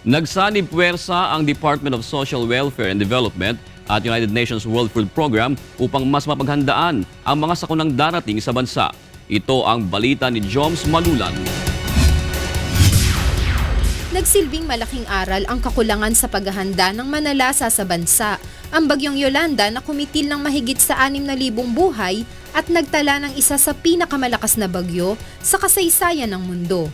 Nagsanib puwersa ang Department of Social Welfare and Development at United Nations World Food Program upang mas mapaghandaan ang mga sakunang darating sa bansa. Ito ang balita ni Joms Malulan. Nagsilbing malaking aral ang kakulangan sa paghahanda ng manalasa sa bansa. Ang bagyong Yolanda na kumitil ng mahigit sa 6,000 buhay at nagtala ng isa sa pinakamalakas na bagyo sa kasaysayan ng mundo.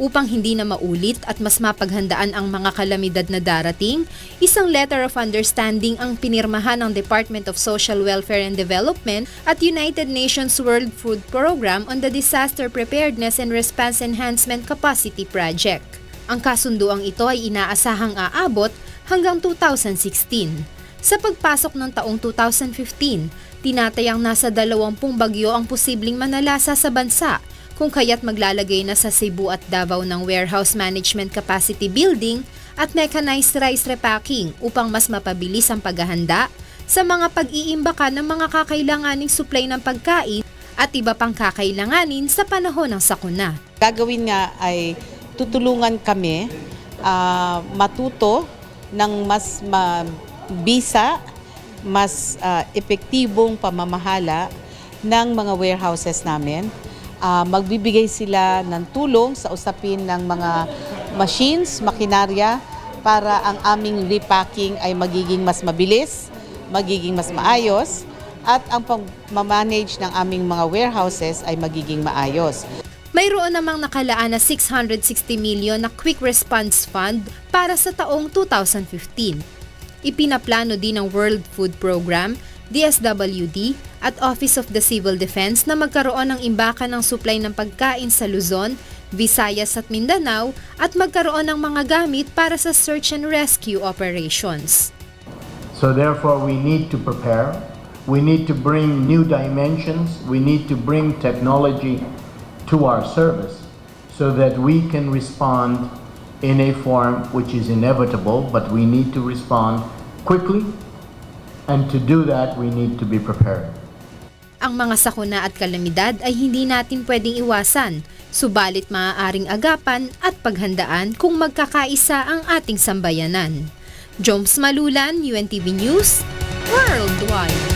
Upang hindi na maulit at mas mapaghandaan ang mga kalamidad na darating, isang letter of understanding ang pinirmahan ng Department of Social Welfare and Development at United Nations World Food Program on the Disaster Preparedness and Response Enhancement Capacity Project. Ang kasunduang ito ay inaasahang aabot hanggang 2016. Sa pagpasok ng taong 2015, tinatayang nasa 20 bagyo ang posibleng manalasa sa bansa, kung kaya't maglalagay na sa Cebu at Davao ng warehouse management capacity building at mechanized rice repacking upang mas mapabilis ang paghahanda sa mga pag-iimbaka ng mga kakailanganing supply ng pagkain at iba pang kakailanganin sa panahon ng sakuna. Gagawin nga ay tutulungan kami ah, matuto ng mas mabisa, mas ah, epektibong pamamahala ng mga warehouses namin. Ah, magbibigay sila ng tulong sa usapin ng mga machines, makinarya para ang aming repacking ay magiging mas mabilis, magiging mas maayos at ang pag-manage ng aming mga warehouses ay magiging maayos. Mayroon namang nakalaan na 660 million na Quick Response Fund para sa taong 2015. Ipinaplano din ng World Food Program, DSWD at Office of the Civil Defense na magkaroon ng imbakan ng supply ng pagkain sa Luzon, Visayas at Mindanao at magkaroon ng mga gamit para sa search and rescue operations. So therefore, we need to prepare. We need to bring new dimensions. We need to bring technology to our service so that we can respond in a form which is inevitable, but we need to respond quickly. And to do that, we need to be prepared. Ang mga sakuna at kalamidad ay hindi natin pwedeng iwasan, subalit maaaring agapan at paghandaan kung magkakaisa ang ating sambayanan. Joms Malulan, UNTV News, Worldwide.